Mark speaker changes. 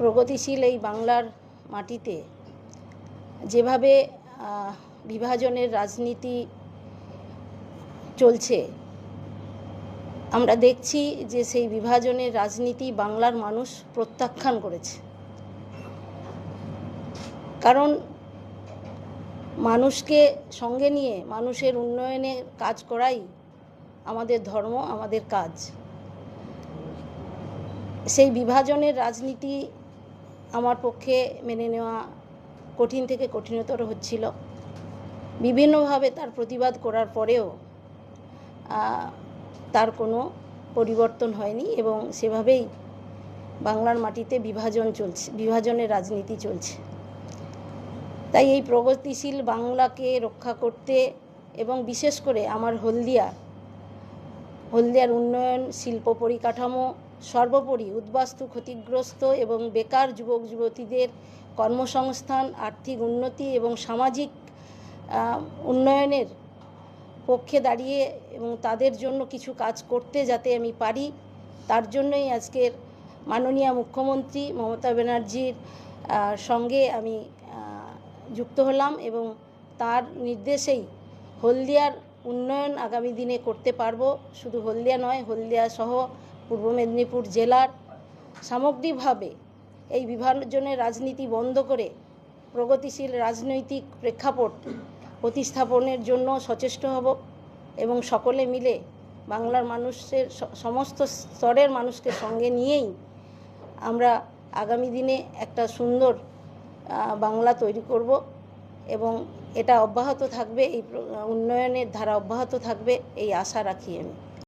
Speaker 1: প্রগতিশীল এই বাংলার মাটিতে যেভাবে বিভাজনের রাজনীতি চলছে, আমরা দেখছি যে সেই বিভাজনের রাজনীতি বাংলার মানুষ প্রত্যাখ্যান করেছে। কারণ মানুষকে সঙ্গে নিয়ে, মানুষের উন্নয়নের কাজ করাই আমাদের ধর্ম, আমাদের কাজ। সেই বিভাজনের রাজনীতি আমার পক্ষে মেনে নেওয়া কঠিন থেকে কঠিনতর হচ্ছিল। বিভিন্নভাবে তার প্রতিবাদ করার পরেও তার কোনো পরিবর্তন হয়নি এবং সেভাবেই বাংলার মাটিতে বিভাজন চলছে, বিভাজনের রাজনীতি চলছে। তাই এই প্রগতিশীল বাংলাকে রক্ষা করতে এবং বিশেষ করে আমার হলদিয়া, হলদিয়ার উন্নয়ন, শিল্প পরিকাঠামো সর্বোপরি উদ্বাস্তু, ক্ষতিগ্রস্ত এবং বেকার যুবক, যুবতীদের কর্মসংস্থান, আর্থিক উন্নতি এবং সামাজিক উন্নয়নের পক্ষে দাঁড়িয়ে এবং তাদের জন্য কিছু কাজ করতে যাতে আমি পারি, তার জন্যই আজকের মাননীয় মুখ্যমন্ত্রী মমতা ব্যানার্জির সঙ্গে আমি যুক্ত হলাম এবং তার নির্দেশেই হলদিয়ার উন্নয়ন আগামী দিনে করতে পারব। শুধু হলদিয়া নয়, হলদিয়া সহ পূর্ব মেদিনীপুর জেলার সামগ্রিকভাবে এই বিভাজনের রাজনীতি বন্ধ করে প্রগতিশীল রাজনৈতিক প্রেক্ষাপট প্রতিস্থাপনের জন্য সচেষ্ট হব এবং সকলে মিলে বাংলার মানুষের সমস্ত স্তরের মানুষকে সঙ্গে নিয়েই আমরা আগামী দিনে একটা সুন্দর বাংলা তৈরি করব এবং এটা অব্যাহত থাকবে, এই উন্নয়নের ধারা অব্যাহত থাকবে, এই আশা রাখি আমি।